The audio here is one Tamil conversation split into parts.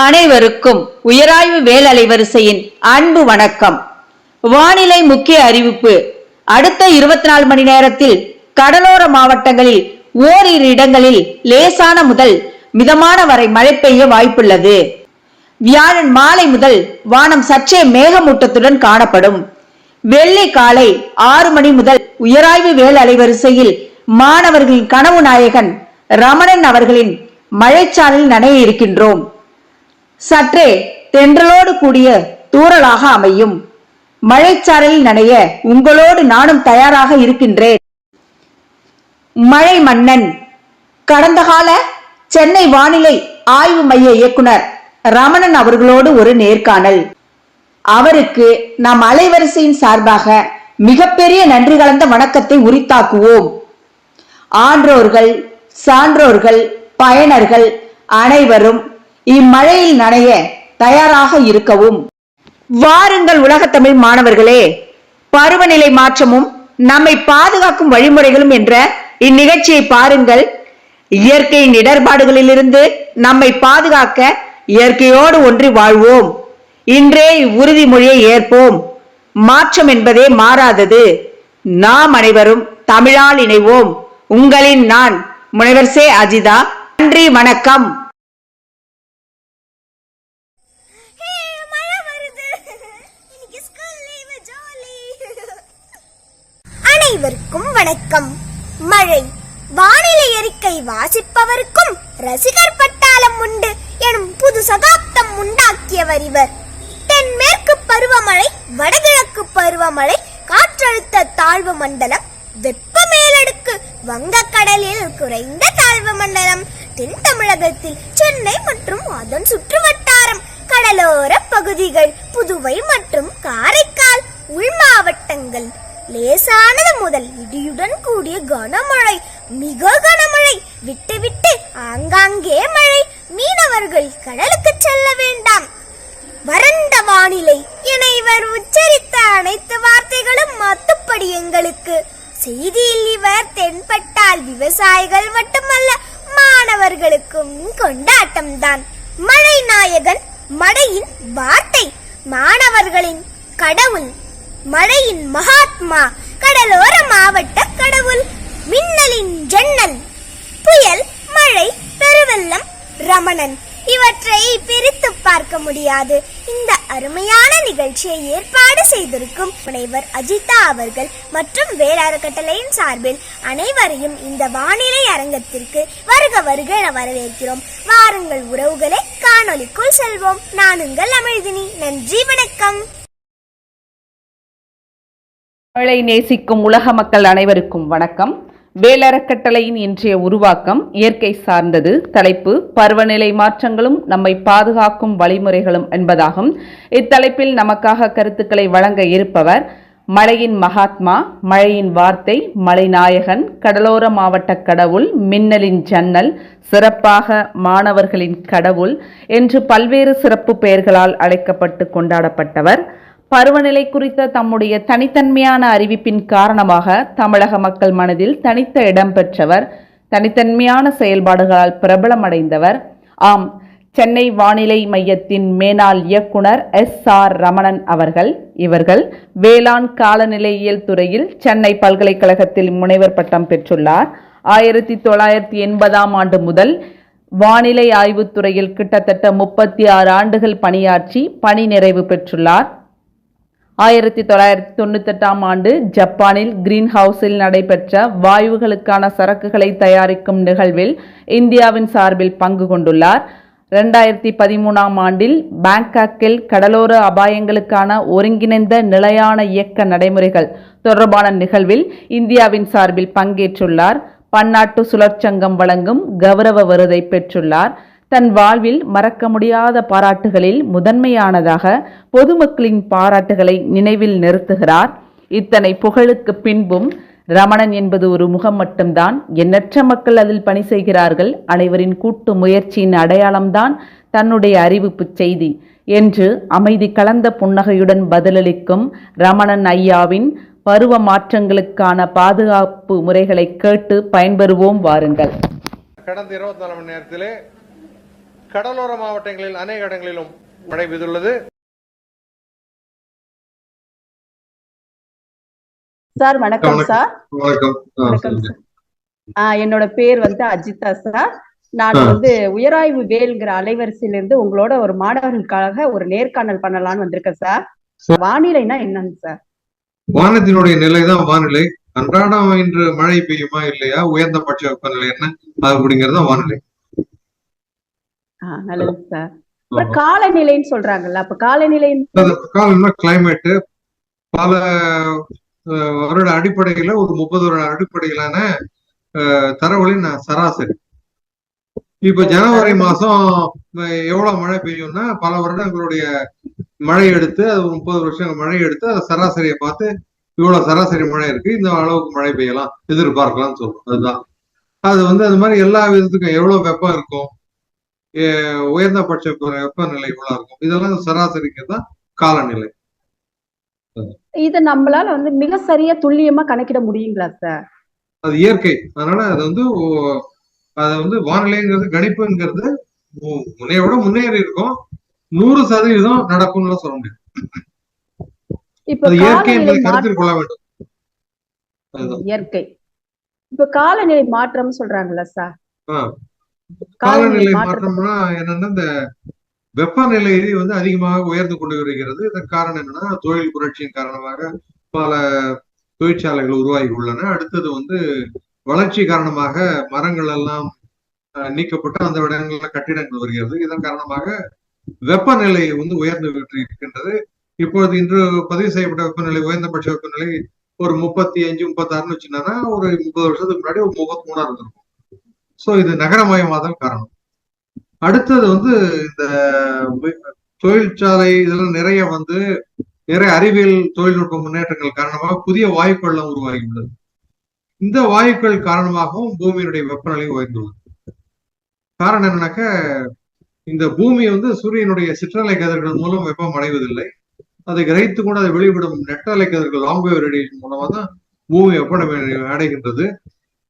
அனைவருக்கும் உயராய்வு வேல் அலைவரிசையின் அன்பு வணக்கம். வானிலை முக்கிய அறிவிப்பு. அடுத்த இருபத்தி நாலு மணி நேரத்தில் கடலோர மாவட்டங்களில் ஓரிரு இடங்களில் லேசான முதல் மிதமான வரை மழை பெய்ய வாய்ப்புள்ளது. வியாழன் மாலை முதல் வானம் சற்றே மேகமூட்டத்துடன் காணப்படும். வெள்ளி காலை ஆறு மணி முதல் உயராய்வு வேல் அலைவரிசையில் மாணவர்களின் கனவு நாயகன் ரமணன் அவர்களின் மழைச்சாலில் நனைய இருக்கின்றோம். சற்றே தென்றலோடு கூடிய தூறலாக அமையும். மழைச்சாரலில் நனைய உங்களோடு நானும் தயாராக இருக்கின்றேன். மழை மன்னன் கடந்த கால சென்னை வானிலை ஆய்வு மைய இயக்குனர் ரமணன் அவர்களோடு ஒரு நேர்காணல். அவருக்கு நம் அலைவரிசையின் சார்பாக மிகப்பெரிய நன்றி கலந்த வணக்கத்தை உரித்தாக்குவோம். ஆன்றோர்கள் சான்றோர்கள் பயனர்கள் அனைவரும் இம்மழையில் நனைய தயாராக இருக்கவும். வாருங்கள் உலகத்தமிழ் மாணவர்களே பருவநிலை மாற்றமும் நம்மை பாதுகாக்கும் வழிமுறைகளும் என்ற இந்நிகழ்ச்சியை பாருங்கள். இயற்கையின் இடர்பாடுகளிலிருந்து நம்மை பாதுகாக்க இயற்கையோடு ஒன்றி வாழ்வோம். இன்றே இவ்வுறுதிமொழியை ஏற்போம். மாற்றம் என்பதே மாறாதது. நாம் அனைவரும் தமிழால் இணைவோம். உங்களின் நான் முனைவர் சே அஜிதா நன்றி வணக்கம். அனைவருக்கும் வணக்கம். மழை. வானிலை அறிக்கை வாசிப்பவருக்கும் ரசிகர் பட்டாளம் உண்டு எனும் புது சகாப்தம் உண்டாக்கியவர் இவர். தென்மேற்கு பருவமழை வடகிழக்கு பருவமழை காற்றழுத்த தாழ்வு மண்டலம் வெப்ப மேலடுக்கு வங்கக்கடலில் குறைந்த தாழ்வு மண்டலம் தென் தமிழகத்தில் சென்னை மற்றும் அதன் சுற்று வட்டாரம் கடலோர பகுதிகள் புதுவை மற்றும் காரைக்கால் உள் மாவட்டங்கள். லேசானது முதல் இடியுடன் கூடிய கனமழை மிக கனமழை. விட்டு விட்டு ஆங்காங்கே மழை. மீனவர்கள் கடலுக்கு செல்ல வேண்டாம். வறண்ட வானிலை. என இவர் உச்சரித்த அனைத்து வார்த்தைகளும் மத்துப்படி எங்களுக்கு. செய்தியில் இவர் தென்பட்டால் விவசாயிகள் மட்டுமல்ல மாணவர்களுக்கும் கொண்டாட்டம்தான். மழை நாயகன் மழையின் வார்த்தை. மாணவர்களின் கடவுள். மழையின் மகாத்மா கடலோர மாவட்ட கடவுள் மின்னலின் ஜன்னல் புயல் மழை பெருவெள்ளம் ரமணன். இவற்றை பிரித்து பார்க்க முடியாது. இந்த அருமையான நிகழ்ச்சியை ஏற்பாடு செய்திருக்கும் முனைவர் அஜிதா அவர்கள் மற்றும் வேளாண் கட்டளையின் சார்பில் அனைவரையும் இந்த வானிலை அரங்கத்திற்கு வருக வருக என வரவேற்கிறோம். வாருங்கள் உறவுகளை காணொளிக்குள் செல்வோம். நான் உங்கள் அமிழ்தினி. நன்றி வணக்கம். மழை நேசிக்கும் உலக மக்கள் அனைவருக்கும் வணக்கம். வேலறக்கட்டளையின் இன்றைய உருவாக்கம் இயற்கை சார்ந்தது. தலைப்பு பருவநிலை மாற்றங்களும் நம்மை பாதுகாக்கும் வழிமுறைகளும் என்பதாகும். இத்தலைப்பில் நமக்காக கருத்துக்களை வழங்க இருப்பவர் மழையின் மகாத்மா மழையின் வார்த்தை மலைநாயகன் கடலோர மாவட்ட கடவுள் மின்னலின் ஜன்னல் சிறப்பாக மாணவர்களின் கடவுள் என்று பல்வேறு சிறப்பு பெயர்களால் அழைக்கப்பட்டு கொண்டாடப்பட்டவர். பருவநிலை குறித்த தம்முடைய தனித்தன்மையான அறிவிப்பின் காரணமாக தமிழக மக்கள் மனதில் தனித்த இடம் பெற்றவர் தனித்தன்மையான செயல்பாடுகளால் பிரபலமடைந்தவர். ஆம் சென்னை வானிலை மையத்தின் மேனாள் இயக்குனர் எஸ் ஆர் ரமணன் அவர்கள் இவர்கள் வேளாண் காலநிலையியல் துறையில் சென்னை பல்கலைக்கழகத்தில் முனைவர் பட்டம் பெற்றுள்ளார். ஆயிரத்தி தொள்ளாயிரத்தி எண்பதாம் ஆண்டு முதல் வானிலை ஆய்வுத் துறையில் கிட்டத்தட்ட முப்பத்தி ஆறு ஆண்டுகள் பணியாற்றி பணி நிறைவு பெற்றுள்ளார். ஆயிரத்தி தொள்ளாயிரத்தி தொண்ணூத்தெட்டாம் ஆண்டு ஜப்பானில் கிரீன் ஹவுஸில் நடைபெற்ற வாயுகளுக்கான சரக்குகளை தயாரிக்கும் நிகழ்வில் இந்தியாவின் சார்பில் பங்கு கொண்டுள்ளார். ரெண்டாயிரத்தி பதிமூணாம் ஆண்டில் பேங்காக்கில் கடலோர அபாயங்களுக்கான ஒருங்கிணைந்த நிலையான இயக்க நடைமுறைகள் தொடர்பான நிகழ்வில் இந்தியாவின் சார்பில் பங்கேற்றுள்ளார். பன்னாட்டு சுழற்சங்கம் வழங்கும் கௌரவ விருதை பெற்றுள்ளார். தன் வாழ்வில் மறக்க முடியாத பாராட்டுகளில் முதன்மையானதாக பொதுமக்களின் பாராட்டுகளை நினைவில் நிறுத்துகிறார். இத்தனை புகழுக்கு பின்பும் ரமணன் என்பது ஒரு முகம் மட்டும்தான். எண்ணற்ற மக்கள் அதில் பணி செய்கிறார்கள். அனைவரின் கூட்டு முயற்சியின் அடையாளம்தான் தன்னுடைய அறிவிப்பு செய்தி என்று அமைதி கலந்த புன்னகையுடன் பதிலளிக்கும் ரமணன் ஐயாவின் பருவ மாற்றங்களுக்கான பாதுகாப்பு முறைகளை கேட்டு பயன்பெறுவோம் வாருங்கள். கடந்த இருபத்தி நாலு மணி நேரத்திலே கடலோர மாவட்டங்களில் அநேக இடங்களிலும் மழை பெய்துள்ளது. சார் வணக்கம். சார். வணக்கம். என்னோட பேர் வந்து அஜிதா சார். நான். வந்து உயராய்வு வேல்ங்கிற அலைவரிசையில இருந்து உங்களோட ஒரு மாணவர்களுக்காக ஒரு நேர்காணல் பண்ணலாம்னு வந்திருக்கேன் சார். வானிலைனா என்னங்க சார்? வானத்தினுடைய நிலைதான் வானிலை. அன்றாடம் இன்று மழை பெய்யுமா இல்லையா? உயர்ந்தபட்ச வெப்பநிலை என்ன? அது அப்படிங்கறது வானிலை. நல்லது சார். அப்புறம் காலநிலைன்னு சொல்றாங்கல்ல அப்ப காலநிலை காலம்னா கிளைமேட் பல வருட அடிப்படையில ஒரு முப்பது வருட அடிப்படையிலான தரவுகளின் சராசரி. இப்ப ஜனவரி மாசம் எவ்வளவு மழை பெய்யும்னா பல வருடங்களுடைய மழை எடுத்து அது ஒரு முப்பது வருஷம் மழை எடுத்து அதை சராசரியை பார்த்து இவ்வளவு சராசரி மழை இருக்கு இந்த அளவுக்கு மழை பெய்யலாம் எதிர்பார்க்கலாம்னு சொல்றோம். அதுதான். அது வந்து அது மாதிரி எல்லா விதத்துக்கும் எவ்வளவு வெப்பம் இருக்கும் எ- உயர்ந்தபட்ச வெப்ப- வெப்பநிலை இவ்வளவு இருக்கும்? இதெல்லாம் சராசரிக்கு தான் காலநிலை. இத நம்மளால வந்து மிக சரியா துல்லியமா கணக்கிட முடியுங்களா சார் அது இயற்கை. அதனால அது வந்து அது வந்து வானிலைங்கிறது கணிப்புங்கிறது முன்னைய விட முன்னேறி இருக்கும். நூறு சதவீதம் நடக்கும்னு சொல்ல முடியாது. இப்ப அது இயற்கை என்பதை கருத்தில் கொள்ள வேண்டும். இயற்கை. இப்ப காலநிலை மாற்றம் சொல்றாங்கல்ல சார். காலநிலை மாற்றம்னா என்னன்னா இந்த வெப்பநிலை வந்து அதிகமாக உயர்ந்து கொண்டு வருகிறது. இதற்கு காரணம் என்னன்னா தொழில் புரட்சியின் காரணமாக பல தொழிற்சாலைகள் உருவாகி உள்ளன. அடுத்தது வந்து வளர்ச்சி காரணமாக மரங்கள் எல்லாம் நீக்கப்பட்டு அந்த இடங்கள்ல கட்டிடங்கள் வருகிறது. இதன் காரணமாக வெப்பநிலை வந்து உயர்ந்து விட்டு இருக்கின்றது இப்பொழுது இன்று பதிவு செய்யப்பட்ட வெப்பநிலை உயர்ந்தபட்ச வெப்பநிலை ஒரு முப்பத்தி அஞ்சு முப்பத்தாறுன்னு வச்சுன்னா ஒரு முப்பது வருஷத்துக்கு முன்னாடி ஒரு முப்பத்தி மூணா இருந்திருக்கும். சோ இது நகரமயமாதல் காரணம். அடுத்தது வந்து இந்த தொழிற்சாலை இதெல்லாம் நிறைய வந்து நிறைய அறிவியல் தொழில்நுட்ப முன்னேற்றங்கள் காரணமாக புதிய வாயுக்கள்லாம் உருவாகியுள்ளது இந்த வாயுக்கள் காரணமாகவும் பூமியினுடைய வெப்பநிலை உயர்ந்துள்ளது. காரணம் என்னன்னாக்க இந்த பூமி வந்து சூரியனுடைய சிற்றலை கதிர்கள் மூலம் வெப்பம் அடைவதில்லை. அதை கிரகித்து கூட அதை வெளிவிடும் நெட்டலை கதிர்கள் லாங் ரேடியேஷன் மூலமா தான் பூமி வெப்பநிலை அடைகின்றது.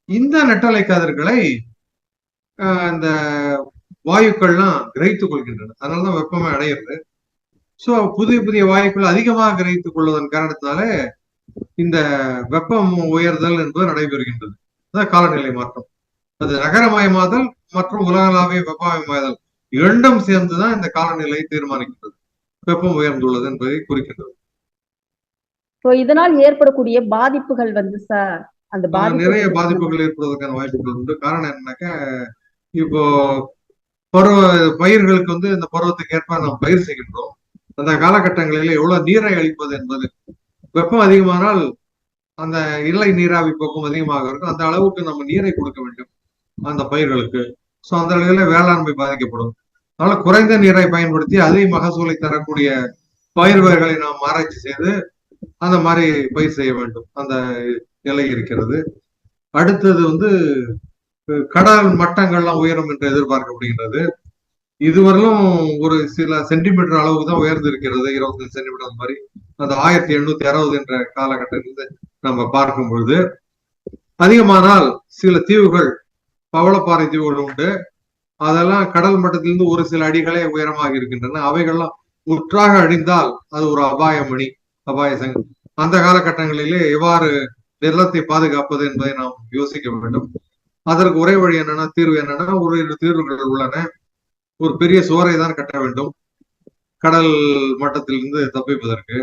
இந்த நெட்டலை கதிர்களை இந்த வாயுக்கள்லாம் கிரகித்துக் கொள்கின்றன. அதனாலதான் வெப்பமே அடையிறது. சோ புதிய புதிய வாயுக்கள் அதிகமாக கிரகித்துக் கொள்வதன் காரணத்தினால இந்த வெப்பம் உயர்தல் என்பது நடைபெறுகின்றது. அதான் காலநிலை மாற்றம். அது நகரமயமாதல் மற்றும் உலகளாவிய வெப்பமயமாதல் இரண்டும் சேர்ந்துதான் இந்த காலநிலை தீர்மானிக்கின்றது. வெப்பம் உயர்ந்துள்ளது என்பதை குறிக்கின்றது. இதனால் ஏற்படக்கூடிய பாதிப்புகள் வந்து சார் அந்த நிறைய பாதிப்புகள் ஏற்படுவதற்கான வாய்ப்புகள் உண்டு. காரணம் என்னன்னாக்க இப்போ பருவ பயிர்களுக்கு வந்து இந்த பருவத்துக்கு ஏற்ப நாம் பயிர் செய்கின்றோம். அந்த காலகட்டங்களில் எவ்வளவு நீரை அளிப்பது என்பது வெப்பம் அதிகமானால் அந்த இலை நீராவி போக்கும் அதிகமாக இருக்கும். அந்த அளவுக்கு நம்ம நீரை கொடுக்க வேண்டும் அந்த பயிர்களுக்கு. ஸோ அந்த அளவில் வேளாண்மை பாதிக்கப்படும். அதனால குறைந்த நீரை பயன்படுத்தி அதிக மகசூலை தரக்கூடிய பயிர் வகைகளை நாம் ஆராய்ச்சி செய்து அந்த மாதிரி பயிர் செய்ய வேண்டும். அந்த நிலை இருக்கிறது. அடுத்தது வந்து அஹ், கடல் மட்டங்கள்லாம் உயரும் என்று எதிர்பார்க்கப்படுகின்றது. இதுவரையிலும் ஒரு சில சென்டிமீட்டர் அளவுக்கு தான் உயர்ந்திருக்கிறது. இருபத்தஞ்சு சென்டிமீட்டர் அந்த மாதிரி. அந்த ஆயிரத்தி எண்ணூத்தி அறுபது என்ற காலகட்டத்திலிருந்து நம்ம பார்க்கும் பொழுது அதிகமானால் சில தீவுகள் பவளப்பாறை தீவுகள் உண்டு. அதெல்லாம் கடல் மட்டத்திலிருந்து ஒரு சில அடிகளே உயரமாக இருக்கின்றன. அவைகள்லாம் முற்றாக அழிந்தால் அது ஒரு அபாயமணி அபாய சங்கம் அந்த காலகட்டங்களிலே எவ்வாறு நிலத்தை பாதுகாப்பது என்பதை நாம் யோசிக்க வேண்டும். அதற்கு ஒரே வழி என்னன்னா தீர்வு என்னன்னா ஒரு இரு தீர்வுகள் உள்ளன. ஒரு பெரிய சுவரை தான் கட்ட வேண்டும். கடல் மட்டத்திலிருந்து தப்பிப்பதற்கு.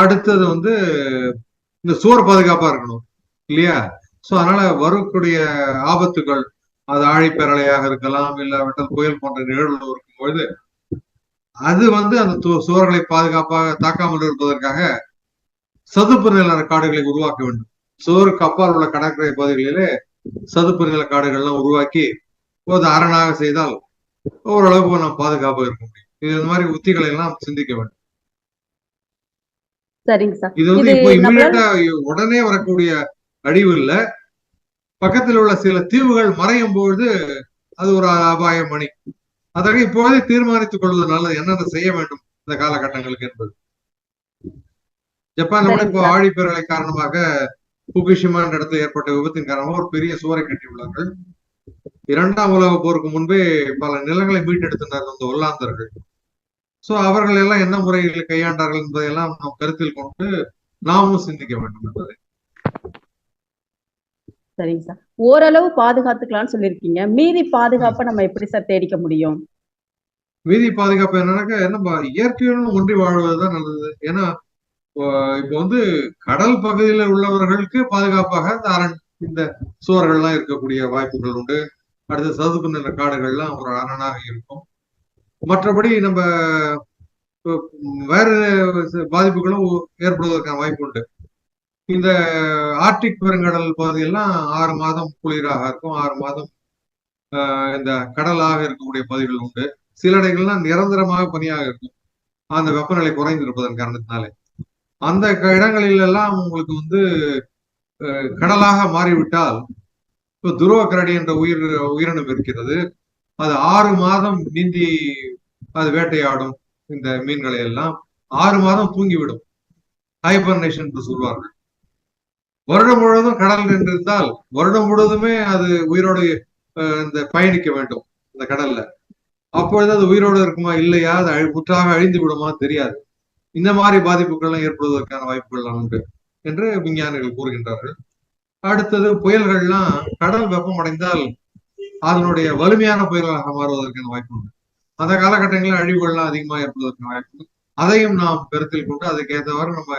அடுத்தது வந்து இந்த சுவர் பாதுகாப்பா இருக்கணும் இல்லையா? சோ அதனால வரக்கூடிய ஆபத்துகள் அது ஆழிப்பேரலையாக இருக்கலாம் இல்லாவிட்டால் புயல் போன்ற நிகழ்வுகள் இருக்கும் பொழுது அது வந்து அந்த சுவர்களை பாதுகாப்பாக தாக்காமல் இருப்பதற்காக சதுப்பு நில காடுகளை உருவாக்க வேண்டும். சுவருக்கு அப்பால் உள்ள கடற்கரை பகுதிகளிலே சதுப்பு நில காடுகள்லாம் உருவாக்கி ஒரு அரணாக செய்தால் ஓரளவுக்கு நாம் பாதுகாப்பாக இருக்க முடியும். இது இந்த மாதிரி உத்திகளை எல்லாம் சிந்திக்க வேண்டும். இது வந்து இப்போ இம்மிடியா உடனே வரக்கூடிய அழிவு இல்ல. பக்கத்தில் உள்ள சில தீவுகள் மறையும் பொழுது அது ஒரு அபாய மணி. அதற்கு இப்போதே தீர்மானித்துக் கொள்வது நல்லது. என்னென்ன செய்ய வேண்டும் இந்த காலகட்டங்களுக்கு என்பது. ஜப்பான்ல கூட இப்போ. ஆழிப்பேரலை காரணமாக புகுஷிமா என்ற இடத்துல ஏற்பட்ட விபத்தின் காரணமாக ஒரு பெரிய சுவரை கட்டியுள்ளார்கள் இரண்டாம் உலக போருக்கு முன்பே பல நிலங்களை மீட்டெடுத்தனர் அந்த ஒல்லாந்தர்கள். சோ அவர்கள் எல்லாம் என்ன முறையில் கையாண்டார்கள் என்பதையெல்லாம் நாம் கருத்தில் கொண்டு நாமும் சிந்திக்க வேண்டும் என்பதை. சரிங்க சார். ஓரளவு பாதுகாத்துக்கலாம்னு சொல்லியிருக்கீங்க. மீதி பாதுகாப்பை நம்ம எப்படி சார் தேடிக்க முடியும்? வீதி பாதுகாப்பு என்னன்னாக்கா நம்ம இயற்கையுடன் ஒன்றி வாழ்வதுதான் நல்லது. ஏன்னா இப்போ- இப்போ வந்து கடல் பகுதியில் உள்ளவர்களுக்கு பாதுகாப்பாக இந்த அரண் இந்த சுவர்கள்லாம் இருக்கக்கூடிய வாய்ப்புகள் உண்டு. அடுத்து சதுப்பு நில காடுகள்லாம் ஒரு அரணாக இருக்கும். மற்றபடி நம்ம வேறு பாதிப்புகளும் ஏற்படுவதற்கான வாய்ப்பு உண்டு. இந்த ஆர்டிக் பெருங்கடல் பகுதியெல்லாம் ஆறு மாதம் குளிராக இருக்கும். ஆறு மாதம் ஆஹ், இந்த கடலாக இருக்கக்கூடிய பகுதிகள் உண்டு. சில இடங்கள்லாம் நிரந்தரமாக பனியாக இருக்கும். அந்த வெப்பநிலை குறைந்திருப்பதன் காரணத்தினாலே. அந்த க- இடங்களில் எல்லாம் உங்களுக்கு வந்து அஹ், கடலாக மாறிவிட்டால் இப்போ துருவ கரடி என்ற உயிர் உயிரினம் இருக்கிறது. அது ஆறு மாதம் நீந்தி அது வேட்டையாடும் இந்த மீன்களை எல்லாம். ஆறு மாதம் தூங்கிவிடும். ஹைபர்னேஷன் என்று சொல்வார்கள். வருடம் முழுவதும் கடல் என்றிருந்தால் வருடம் முழுவதுமே அது உயிரோடு அஹ், இந்த பயணிக்க வேண்டும் இந்த கடல்ல. அப்பொழுது அது உயிரோடு இருக்குமா இல்லையா? அது அழி- முற்றாக அழிந்து விடுமா தெரியாது. இந்த மாதிரி பாதிப்புகள்லாம் ஏற்படுவதற்கான வாய்ப்புகள்லாம் உண்டு என்று விஞ்ஞானிகள் கூறுகின்றார்கள். அடுத்தது புயல்கள்லாம் கடல் வெப்பம் அடைந்தால் அதனுடைய வலிமையான புயல்களாக மாறுவதற்கான வாய்ப்பு உண்டு. அந்த காலகட்டங்களில் அழிவுகள்லாம் அதிகமாக ஏற்படுவதற்கான வாய்ப்பு அதையும் நாம் கருத்தில் கொண்டு அதுக்கு ஏற்றவாறு நம்ம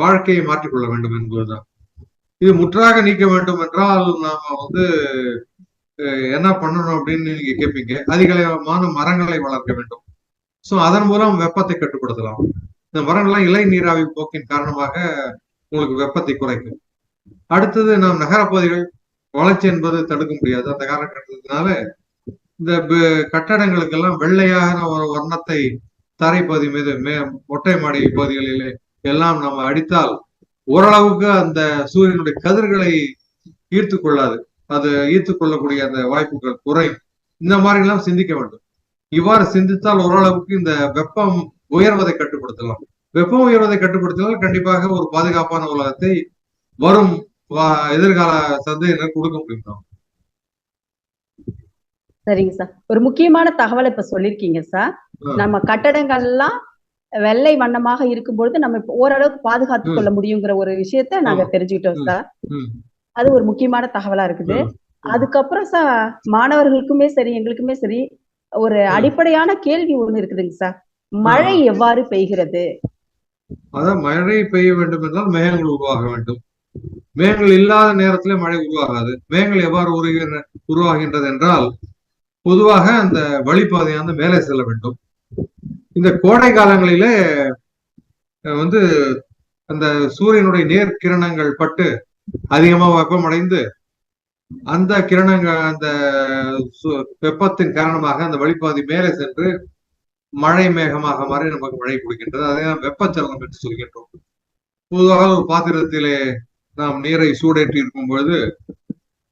வாழ்க்கையை மாற்றிக்கொள்ள வேண்டும் என்பதுதான். இது முற்றாக நீக்க வேண்டும் என்றால் நாம வந்து என்ன பண்ணணும் அப்படின்னு நீங்க கேட்பீங்க அதிகமான மரங்களை வளர்க்க வேண்டும். சோ அதன் மூலம் வெப்பத்தை கட்டுப்படுத்தலாம். இந்த மரங்கள்லாம் இலை நீராவி போக்கின் காரணமாக உங்களுக்கு வெப்பத்தை குறைக்கும். அடுத்தது நாம் நகரப்பகுதிகள் வளர்ச்சி என்பது தடுக்க முடியாது. அந்த காலகட்டத்தினால இந்த கட்டடங்களுக்கெல்லாம் வெள்ளையான ஒரு வர்ணத்தை தரைப்பகுதி மீது மே மொட்டை மாடி பகுதிகளிலே எல்லாம் நம்ம அடித்தால் ஓரளவுக்கு அந்த சூரியனுடைய கதிர்களை ஈர்த்து கொள்ளாது. அது ஈர்த்து கொள்ளக்கூடிய அந்த வாய்ப்புகள் குறையும். இந்த மாதிரி எல்லாம் சிந்திக்க வேண்டும். இவ்வாறு சிந்தித்தால் ஓரளவுக்கு இந்த வெப்பம் உயர்வதை கட்டுப்படுத்தலாம் வெப்பம் உயர்வதை கட்டுப்படுத்தினால் கண்டிப்பாக ஒரு பாதுகாப்பான உலகத்தை வரும் எதிர்கால சந்ததியினர் கொடுக்க முடியும். சரிங்க சார் ஒரு முக்கியமான தகவலை இப்ப சொல்லிருக்கீங்க சார். நம்ம கட்டடங்கள்லாம் வெள்ளை வண்ணமாக இருக்கும்பொழுது நம்ம ஓரளவுக்கு பாதுகாத்துக் கொள்ள முடியுங்கிற ஒரு விஷயத்த நாங்க. தெரிஞ்சுக்கிட்டோம். சார். அது ஒரு முக்கியமான தகவலா இருக்குது. அதுக்கப்புறம் சார் மாணவர்களுக்குமே சரி எங்களுக்குமே சரி ஒரு அடிப்படையான கேள்வி ஒண்ணு இருக்குதுங்க சார் மழை எவ்வாறு பெய்கிறது? அதான் மழை பெய்ய வேண்டும் என்றால் மேகங்கள் உருவாக வேண்டும். மேகங்கள் இல்லாத நேரத்திலே மழை உருவாகாது. மேகங்கள் எவ்வாறு உருகின்ற உருவாகின்றது என்றால் பொதுவாக அந்த வழிபாதையானது மேலே செல்ல வேண்டும். இந்த கோடை காலங்களிலே வந்து அந்த சூரியனுடைய நேர் கிரணங்கள் பட்டு அதிகமாக வெப்பமடைந்து அந்த கிரணங்கள் அந்த வெப்பத்தின் காரணமாக அந்த வழிப்பாதை மேலே சென்று மழை மேகமாக மாறி நமக்கு மழை கொடுக்கின்றது. அதை நாம் வெப்பச்சலனம் என்று சொல்கின்றோம். பொதுவாக ஒரு பாத்திரத்திலே நாம் நீரை சூடேற்றி இருக்கும் பொழுது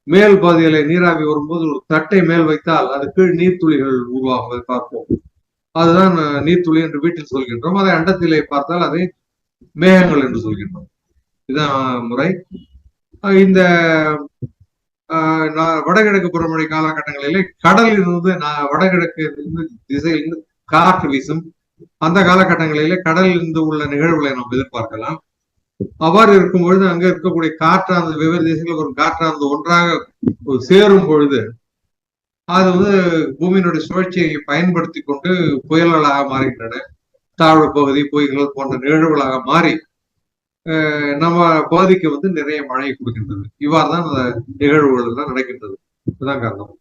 மேல் பாதியிலே நீராவி வரும்போது ஒரு தட்டை மேல் வைத்தால் அது கீழ் நீர்த்துளிகள் உருவாகுவதை பார்ப்போம். அதுதான் நீர்த்துளி என்று வீட்டில் சொல்கின்றோம். அதை அண்டத்திலே பார்த்தால் அதை மேகங்கள் என்று சொல்கின்றோம். இதுதான் முறை. இந்த ஆஹ், நான் வடகிழக்கு பருவமழை காலகட்டங்களிலே கடலில் இருந்து நான் வடகிழக்கு இருந்து திசையிலிருந்து காற்று வீசும் அந்த காலகட்டங்களிலே கடலில் இருந்து உள்ள நிகழ்வுகளை நாம் எதிர்பார்க்கலாம். அவ்வாறு இருக்கும் பொழுது அங்க இருக்கக்கூடிய காற்றானது வெவ்வேறு திசைகளில் ஒரு காற்றானது ஒன்றாக சேரும் பொழுது அது வந்து பூமியினுடைய சுழற்சியை பயன்படுத்தி கொண்டு புயல்களாக மாறுகின்றன. தாழ்வு பகுதி பொய்கள் போன்ற நிகழ்வுகளாக மாறி அஹ், நம்ம பகுதிக்கு வந்து நிறைய மழை கொடுக்கின்றது. இவ்வாறு தான் அந்த நிகழ்வுகள் தான் நடக்கின்றது. இதுதான் காரணம்.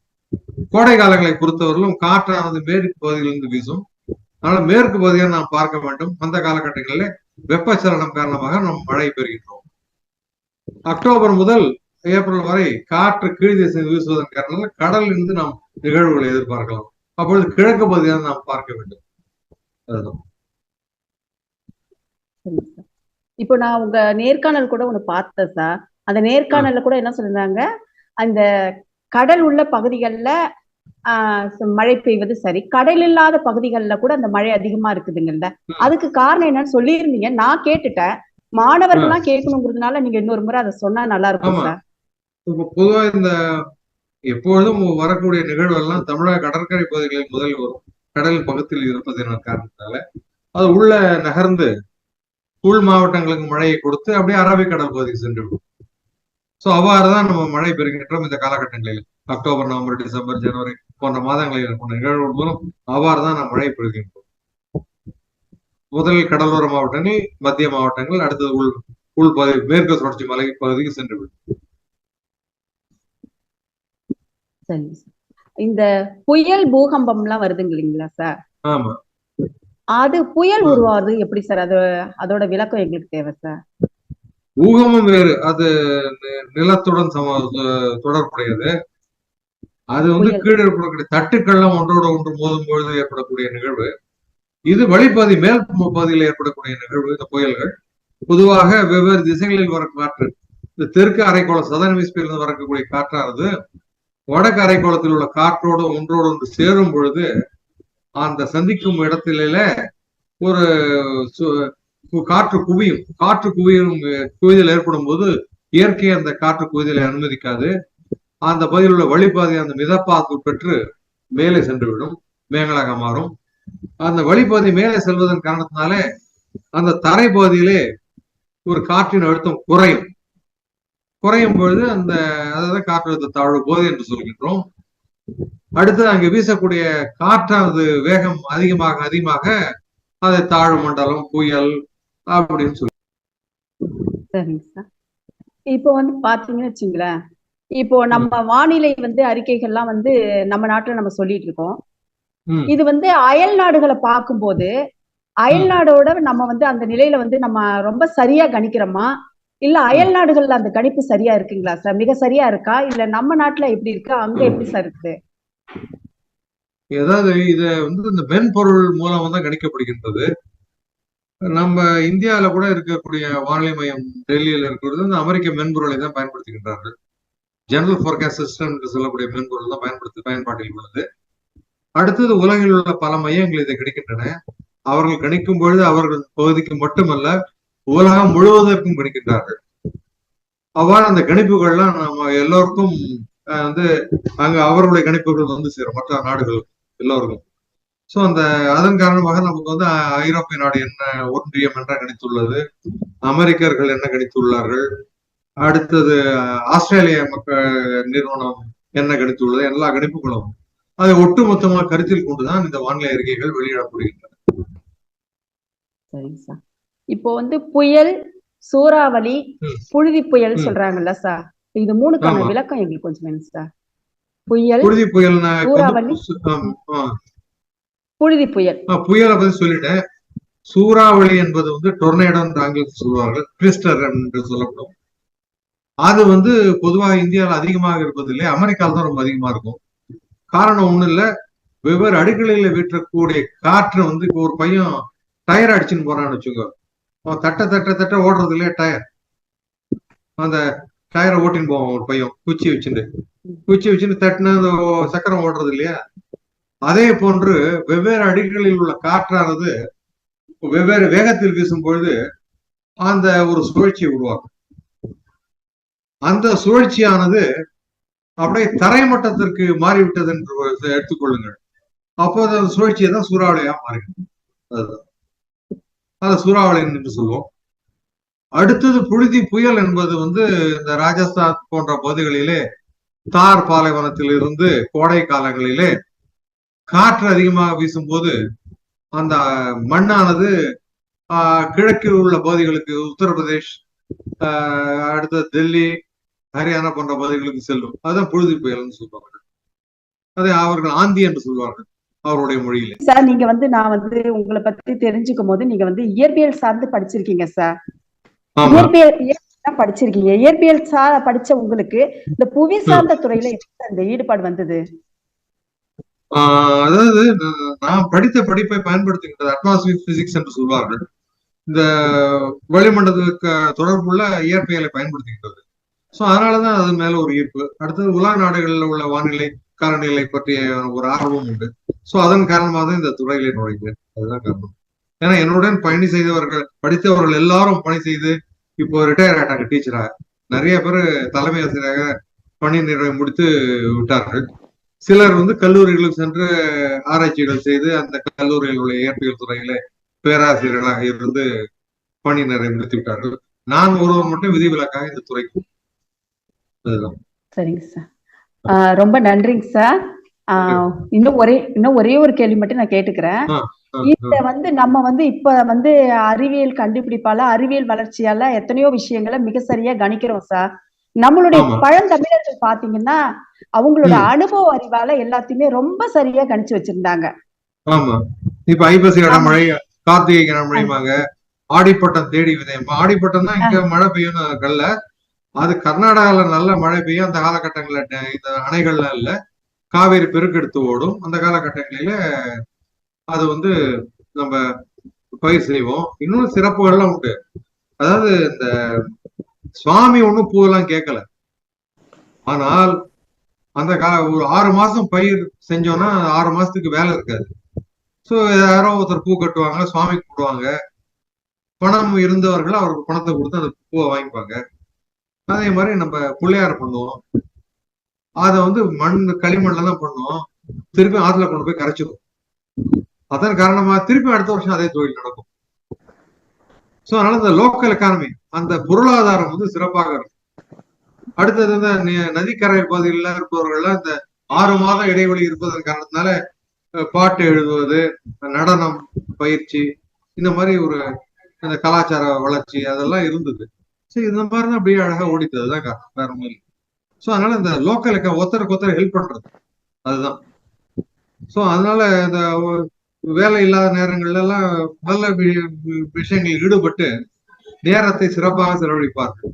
கோடை காலங்களை பொறுத்தவரையிலும் காற்றானது மேற்கு பகுதியிலிருந்து வீசும். அதனால மேற்கு பகுதியை நாம் பார்க்க வேண்டும். அந்த காலகட்டங்களில் வெப்பச்சலனம் காரணமாக நாம் மழை பெறுகின்றோம். அக்டோபர் முதல் ஏப்ரல் வரை காற்று கீழ் திசை வீசுவதன் காரணமாக கடலில் இருந்து நாம் நிகழ்வுகளை எதிர்பார்க்கலாம். அப்பொழுது கிழக்கு பகுதியை நாம் பார்க்க வேண்டும். அதுதான். இப்போ நான் உங்க நேர்காணல் கூட ஒண்ணு பார்த்தேன் சார் அந்த நேர்காணல்ல கூட என்ன சொல்றாங்க அந்த கடல் உள்ள பகுதிகள்ல மழை பெய்வது சரி. கடல் இல்லாத பகுதிகள்ல கூட அந்த மழை அதிகமா இருக்குதுங்கல்ல. அதுக்கு காரணம் என்னன்னு சொல்லியிருந்தீங்க. நான் கேட்டுட்டேன். மாணவர்கள்லாம் கேட்கணுங்கிறதுனால நீங்க இன்னொரு முறை அதை சொன்னா நல்லா இருக்கும். சார். பொதுவா இந்த எப்பொழுதும் வரக்கூடிய நிகழ்வெல்லாம் தமிழக கடற்கரை பகுதிகளில் முதலில் வரும். கடல் பக்கத்தில் இருப்பதன் காரணத்தால. அது உள்ள நகர்ந்து உள் மாவட்டங்களுக்கு மழையை கொடுத்து அப்படியே அரபிக்கடல் பகுதிக்கு சென்று விடும். சோ அவ்வாறு தான் நம்ம மழை பெறுகின்றோம் இந்த காலகட்டங்களில். அக்டோபர் நவம்பர் டிசம்பர் ஜனவரி போன்ற மாதங்களில் இருக்கும் நிகழ்வுகள் மூலம் அவ்வாறு தான் நாம் மழை பெறுகின்றோம். முதலில் கடலோர மாவட்டங்கள் மத்திய மாவட்டங்கள் அடுத்தது உள் உள் பகுதி மேற்கு தொடர்ச்சி மலை பகுதிக்கு சென்று விடும். சரி இந்த புயல் பூகம்பம் எல்லாம் வருதுங்க இல்லைங்களா சார்? ஆமா. அது புயல் உருவாகுது எப்படி சார்? அது அதோட விளக்கம் எங்களுக்கு தேவை சார். ஊகமும் வேறு. அது நிலத்துடன் சம தொடர்புடையது. அது வந்து. கீழே இருக்கக்கூடிய தட்டுக்கள்லாம் ஒன்றோட ஒன்று மோதும் பொழுது ஏற்படக்கூடிய நிகழ்வு. இது வழிப்பகுதி மேல் ப- பகுதியில் ஏற்படக்கூடிய நிகழ்வு இந்த புயல்கள். பொதுவாக வெவ்வேறு திசைகளில் வர காற்று. இந்த தெற்கு அரைக்கோளம் சதன் இருந்து வரக்கூடிய காற்றானது வடக்கு அரைக்கோளத்தில் உள்ள காற்றோடு ஒன்றோடு ஒன்று சேரும் பொழுது அந்த சந்திக்கும் இடத்தில ஒரு காற்று குவியும். காற்று குவியும் குவிதல் ஏற்படும் போது இயற்கை அந்த காற்று குவிதலை அனுமதிக்காது. அந்த பகுதியில் உள்ள வழிபாதை அந்த மிதப்பாக்கு பெற்று மேலே சென்றுவிடும் மேகலாக மாறும். அந்த வழிபாதை மேலே செல்வதன் காரணத்தினாலே அந்த தரை பகுதியிலே ஒரு காற்றின் அழுத்தம் குறையும். குறையும் பொழுது அந்த அதாவது காற்றழுத்த தாழ்வு போது என்று சொல்கின்றோம். அடுத்து அங்கு வீசக்கூடிய காற்றானது வேகம் அதிகமாக அதிகமாக அதை தாழ்வு மண்டலம் புயல் அப்படின்னு சொல்லி. சரிங்க சார். இப்போ வந்து பாத்தீங்கன்னு வச்சுங்களேன் இப்போ நம்ம வானிலை வந்து அறிக்கைகள்லாம் வந்து நம்ம நாட்டுல நம்ம சொல்லிட்டு இருக்கோம். இது வந்து அயல் நாடுகளை பார்க்கும்போது அயல் நாடோட நம்ம வந்து அந்த நிலையில வந்து நம்ம ரொம்ப சரியா கணிக்கிறோமா? இல்ல அயல் நாடுகள்ல அந்த கணிப்பு சரியா இருக்குங்களா சார்? மிக சரியா இருக்கா? இல்ல நம்ம நாட்டுல எப்படி இருக்கு? அங்க எப்படி சார் இருக்கு? ஏதாவது இத வந்து இந்த மென்பொருள் மூலம் தான் கணிக்கப்படுகின்றது. நம்ம இந்தியாவில கூட இருக்கக்கூடிய வானிலை மையம் டெல்லியில இருக்கிறது. இந்த அமெரிக்க மென்பொருளை தான் பயன்படுத்துகின்றார்கள். ஜெனரல் ஃபோர்காஸ்ட் சிஸ்டம் என்று சொல்லக்கூடிய மென்பொருள் தான் பயன்படுத்தி பயன்பாட்டில் உள்ளது. அடுத்தது உலகில் உள்ள பல மையங்கள் இதை கிடைக்கின்றன. அவர்கள் கணிக்கும் பொழுது அவர்கள் பகுதிக்கு மட்டுமல்ல உலகம் முழுவதற்கும் கணிக்கின்றார்கள். அவ்வாறு அந்த கணிப்புகள்லாம் நம்ம எல்லோருக்கும் அஹ், வந்து அங்க அவர்களுடைய கணிப்புகள் வந்து சேரும். மற்ற நாடுகள் எல்லோருக்கும். சோ அந்த அதன் காரணமாக நமக்கு வந்து ஐரோப்பிய நாடு என்ன ஒன்றியம் என்ன கணித்துள்ளது அமெரிக்கர்கள் என்ன கணித்துள்ளார்கள் அடுத்தது ஆஸ்திரேலிய மக்கள் நிறுவனம் என்ன கணித்துள்ளது எல்லா கணிப்புகளும் அதை ஒட்டுமொத்தமாக கருத்தில் கொண்டுதான் இந்த வானிலை அறிக்கைகள் வெளியிடப்படுகின்றன சார் இப்போ வந்து புயல் சூறாவளி. புழுதி புயல். சொல்றாங்கல்ல சார் இது மூணுக்கான. விளக்கம் எங்களுக்கு கொஞ்சம் வேணும் சார் புயல் புழுதி புயல் சூறாவளி. புழுதி புயல். புயலை பத்தி சொல்லிட்டேன். சூறாவளி என்பது வந்து டொர்னேடோ என்று ஆங்கிலத்தில் சொல்லுவார்கள் ட்விஸ்டர் என்று சொல்லப்படும். அது வந்து பொதுவாக இந்தியாவில் அதிகமாக இருப்பது இல்லை. அமெரிக்காவில் தான் ரொம்ப அதிகமா இருக்கும். காரணம் ஒண்ணும் இல்ல. வெவ்வேறு அடுக்களில வீட்டக்கூடிய காற்று வந்து இப்போ ஒரு பையன் டயர் அடிச்சுன்னு போறான்னு வச்சுக்கோ. அவன் தட்ட தட்ட தட்ட ஓடுறது இல்லையா டயர்? அந்த டயரை ஓட்டின்னு போவான் ஒரு பையன். குச்சி வச்சுட்டு. குச்சி வச்சுட்டு தட்டின அந்த சக்கரம் ஓடுறது இல்லையா? அதே போன்று வெவ்வேறு அடிகளில் உள்ள காற்றானது வெவ்வேறு வேகத்தில் வீசும் பொழுது அந்த ஒரு சுழற்சியை உருவாக்கும். அந்த சுழற்சியானது அப்படியே தரைமட்டத்திற்கு மாறிவிட்டது என்று எடுத்துக்கொள்ளுங்கள். அப்போது அந்த சுழற்சியை தான் சூறாவளியா மாறிடும் அதுதான். அதை சூறாவளி என்று சொல்லுவோம். அடுத்தது புழுதி புயல் என்பது வந்து இந்த ராஜஸ்தான் போன்ற பகுதிகளிலே தார் பாலைவனத்தில் இருந்து கோடை காலங்களிலே காற்று அதிகமாக வீசும்போது அந்த மண்ணானது கிழக்கில் உள்ள பகுதிகளுக்கு உத்தரப்பிரதேஷ் ஆஹ், அடுத்தது டெல்லி ஹரியானா போன்ற பகுதிகளுக்கு செல்லும். அதுதான் புழுதி புயல்னு சொல்லுவாங்க. அதை அவர்கள் ஆந்தி என்று சொல்வார்கள் அவருடைய மொழியிலே. சார் நீங்க வந்து நான் வந்து உங்களை பத்தி தெரிஞ்சுக்கும் போது நீங்க வந்து இயற்பியல் சார்ந்து படிச்சிருக்கீங்க சார். இயற்பியல் படிச்சிருக்கீங்க. இயற்பியல் சார் படிச்ச உங்களுக்கு இந்த புவி சார்ந்த துறையில இந்த ஈடுபாடு வந்தது? அதாவது நான் படித்த படிப்பை பயன்படுத்துகின்றது அட்மாஸ்பியர் பிசிக்ஸ் என்று சொல்வார்கள். இந்த வளிமண்டலத்துக்கு தொடர்புள்ள இயற்பியலை பயன்படுத்துகின்றது. சோ அதனாலதான் அது மேல ஒரு ஈர்ப்பு. அடுத்தது உலக நாடுகளில் உள்ள வானிலை காலநிலை பற்றிய ஒரு ஆர்வம் உண்டு. சோ அதன் காரணமாக தான் இந்த துறையிலே நுழைந்தேன். அதுதான் காரணம். ஏன்னா என்னுடன் பயணி செய்தவர்கள் படித்தவர்கள் எல்லாரும் பணி செய்து இப்போ ரிட்டையர் ஆயிட்டாங்க டீச்சரா நிறைய பேர் தலைமை ஆசிரியராக பணி நிறைவு முடித்து விட்டார்கள். சிலர் வந்து கல்லூரிகளுக்கு சென்று ஆராய்ச்சிகள் செய்து அந்த கல்லூரியில் உள்ள இயற்பியல் துறையில பேராசிரியர்களாக இருந்து பணி நிறைவு முடித்து விட்டார்கள். நான் ஒருவர் மட்டும் விதிவிலக்காக இந்த துறைக்கு அதுதான் சரிங்க சார். ரொம்ப நன்றிங்க சார். ஆஹ் இன்னும் ஒரே இன்னும் ஒரே ஒரு கேள்வி மட்டும் நான் கேட்டுக்கிறேன். இத வந்து நம்ம வந்து இப்ப வந்து அறிவியல் கண்டுபிடிப்பால அறிவியல் வளர்ச்சியால எத்தனையோ விஷயங்களை மிக சரியா கணிக்கிறோம் சார். நம்மளுடைய. பழந்தமிழர்கள் பாத்தீங்கன்னா அவங்களோட. அனுபவ அறிவால எல்லாத்தையுமே ரொம்ப சரியா கணிச்சு வச்சிருந்தாங்க. ஆமா. இப்ப ஐப்பசி இடமழை கார்த்திகை கனமழைமாங்க ஆடிப்பட்டம் தேடி விதையம். ஆடிப்பட்டம் தான் இங்க மழை பெய்யும் கல்ல அது கர்நாடகால நல்ல மழை பெய்யும். அந்த காலகட்டங்கள்ல இந்த அணைகள்ல இல்ல. காவேரி பெருக்கெடுத்து ஓடும். அந்த காலகட்டங்களில அது வந்து நம்ம பயிர் செய்வோம். இன்னும் சிறப்புகள்லாம் உண்டு. அதாவது இந்த சுவாமி ஒன்றும் பூவெல்லாம் கேட்கல ஆனால் அந்த கா ஒரு ஆறு மாசம் பயிர் செஞ்சோம்னா ஆறு மாசத்துக்கு வேலை இருக்காது. ஸோ யாரோ ஒருத்தர் பூ கட்டுவாங்க சுவாமி கும்பிடுவாங்க பணம் இருந்தவர்கள் அவருக்கு பணத்தை கொடுத்து அந்த பூவை வாங்கிப்பாங்க. அதே மாதிரி நம்ம பிள்ளையார் பண்ணுவோம். அதை வந்து மண் களிமண்ல தான் பண்ணுவோம். திருப்பி ஆற்றுல கொண்டு போய் கரைச்சிடும் அதன் காரணமா திருப்பி அடுத்த வருஷம் அதே தொழில் நடக்கும். ஸோ அதனால இந்த லோக்கல் எக்கானமி அந்த பொருளாதாரம் வந்து சிறப்பாக இருக்கும். அடுத்தது இந்த நதிக்கரை பகுதிகளில் இருப்பவர்கள்லாம் இந்த ஆறு மாதம் இடைவெளி இருப்பதன் காரணத்தினால பாட்டு எழுதுவது நடனம் பயிற்சி இந்த மாதிரி ஒரு இந்த கலாச்சார வளர்ச்சி அதெல்லாம் இருந்தது. ஸோ இந்த மாதிரி தான் அப்படியே அழகா ஓடித்தது அதுதான் காரணம். வேற மாதிரி ஸோ அதனால இந்த லோக்கலுக்கு ஒருத்தருக்கு ஒருத்தர் ஹெல்ப் பண்றது. அதுதான். ஸோ அதனால இந்த வேலை இல்லாத நேரங்கள்ல எல்லாம் நல்ல வி- விஷயங்களில் ஈடுபட்டு நேரத்தை சிறப்பாக செலவழிப்பார்கள்.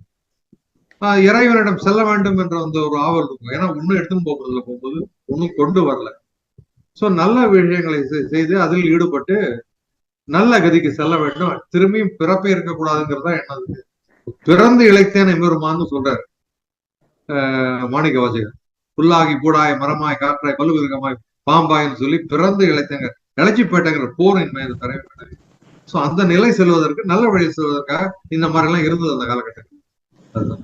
ஆஹ் இறைவனிடம் செல்ல வேண்டும் என்ற அந்த ஒரு ஆவல் இருக்கும். ஏன்னா ஒண்ணும் எடுத்துன்னு போகிறதுல போகும்போது ஒன்னும் கொண்டு வரல. சோ நல்ல விஷயங்களை செய்து அதில் ஈடுபட்டு நல்ல கதிக்கு செல்ல வேண்டும். திரும்பியும் பிறப்பே இருக்கக்கூடாதுங்கிறதா என்னது? பிறந்து இழைத்தேன் எம்பெருமான்னு சொல்றாரு. ஆஹ் மாணிக்க வாசகர் புல்லாகி பூடாய் மரமாய் காற்றாய் பல்லுவிருகமாய் பாம்பாய்ன்னு சொல்லி பிறந்து இழைத்தேங்க. இழைச்சி போயிட்டேங்கிற போரின் மீது தரவே சோ அந்த நிலை செல்வதற்கு நல்ல வழி செல்வதற்காக இந்த மாதிரி எல்லாம் இருந்தது அந்த காலகட்டத்தில் அதுதான்.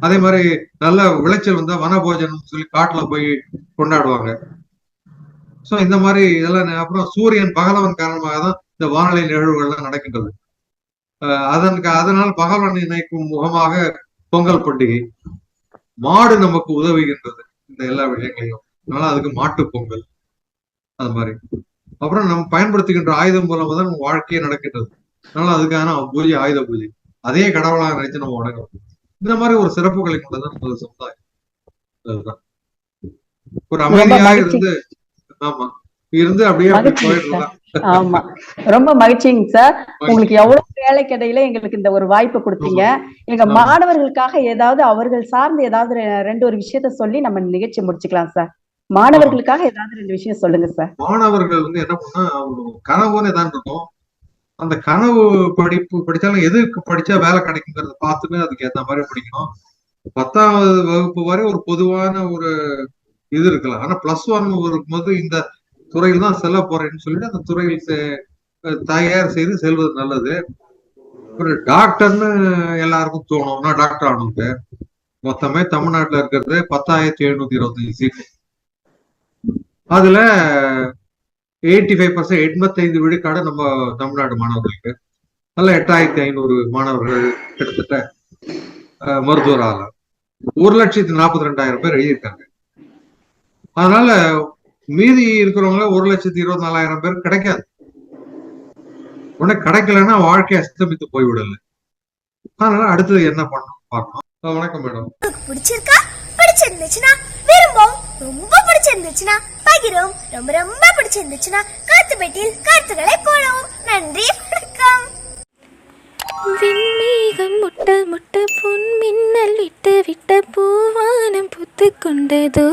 அதே மாதிரி நல்ல விளைச்சல் வந்தா வனபோஜனம் சொல்லி காட்டுல போய் கொண்டாடுவாங்க. சோ இந்த மாதிரி இதெல்லாம் அப்புறம் சூரியன் பகலவன் காரணமாக தான் இந்த வானிலை நிகழ்வுகள்லாம் நடக்கின்றது. அஹ் அதன் அதனால் பகலவன் இணைக்கும் முகமாக பொங்கல் பண்டிகை. மாடு நமக்கு உதவுகின்றது. இந்த எல்லா விஷயங்களையும் அதனால அதுக்கு மாட்டு பொங்கல். அது மாதிரி. அப்புறம் நம்ம பயன்படுத்துகின்ற ஆயுதம் மூலமா தான் நம்ம வாழ்க்கையே நடக்கின்றது. அதனால அதுக்கான பூஜை ஆயுத பூஜை. அதே கடவுளாக நினைச்சு நம்ம வணங்குறோம் இந்த மாதிரி ஒரு சிறப்புகளை கொண்டதான் நமது சமுதாயம் அதுதான் ஒரு அமைதியாக. இருந்து ஆமா இருந்து அப்படியே போயிடலாம் ஆமா. ரொம்ப மகிழ்ச்சிங்க சார். உங்களுக்கு எவ்வளவு வேலைக்கு இடையில எங்களுக்கு இந்த ஒரு வாய்ப்பு கொடுத்தீங்க. எங்க. மாணவர்களுக்காக ஏதாவது அவர்கள் சார்ந்து ஏதாவது ரெண்டு ஒரு விஷயத்த சொல்லி நம்ம நிகழ்ச்சி முடிச்சுக்கலாம் சார். மாணவர்களுக்காக ஏதாவது ரெண்டு விஷயம் சொல்லுங்க சார். மாணவர்கள் வந்து என்ன பண்ணா கனவுன்னு தான் இருக்கும் அந்த கனவு படிப்பு படிச்சாலும் எதுக்கு படிச்சா வேலை கிடைக்குங்கிறத பார்த்துட்டு அதுக்கு ஏத்த மாதிரி படிக்கணும். பத்தாவது வகுப்பு வரை ஒரு பொதுவான ஒரு இது இருக்கலாம். ஆனா பிளஸ் ஒன் இருக்கும்போது இந்த துறையில் தான் செல்ல போறேன்னு சொல்லிட்டு அந்த துறையில் செ- தயார் செய்து செல்வது நல்லது. ஒரு டாக்டர்னு எல்லாருக்கும் தோணும் நான் டாக்டர் ஆகணும்ட்டு. மொத்தமே தமிழ்நாட்டுல இருக்கிறது பத்தாயிரத்தி எழுநூத்தி இருபத்தஞ்சு சீட்டு. அதுல எயிட்டி ஃபைவ் பர்சன்ட் எண்பத்தைந்து விழுக்காடு நம்ம தமிழ்நாடு மாணவர்களுக்கு. அதுல எட்டாயிரத்தி ஐநூறு மாணவர்கள் கிட்டத்தட்ட அஹ், மருத்துவர் ஆகலாம் ஒரு லட்சத்தி நாற்பத்தி ரெண்டாயிரம் பேர் எழுதியிருக்காங்க. அதனால மீதி இருக்கிறவங்க ஒரு லட்சத்தி இருபத்தி நாலாயிரம் பேர் கிடைக்காது. உடனே கிடைக்கலன்னா வாழ்க்கை அஸ்தமித்து போய்விடல. அதனால அடுத்தது என்ன பண்ணணும் பார்க்கணும். வணக்கம் மேடம். பிடிச்சிருக்கா? பிடிச்சிருந்துச்சுன்னா விரும்பும் ரொம்ப பிடிச்சிருந்துச்சுன்னா பகிரும். ரொம்ப ரொம்ப பிடிச்சிருந்துச்சுன்னா கருத்து பெட்டியில் கருத்துக்களை போடவும் நன்றி வணக்கம். விண்மேகம் முட்ட முட்ட பொன் மின்னல் விட்ட விட்ட பூவானம் புத்து கொண்டதோ?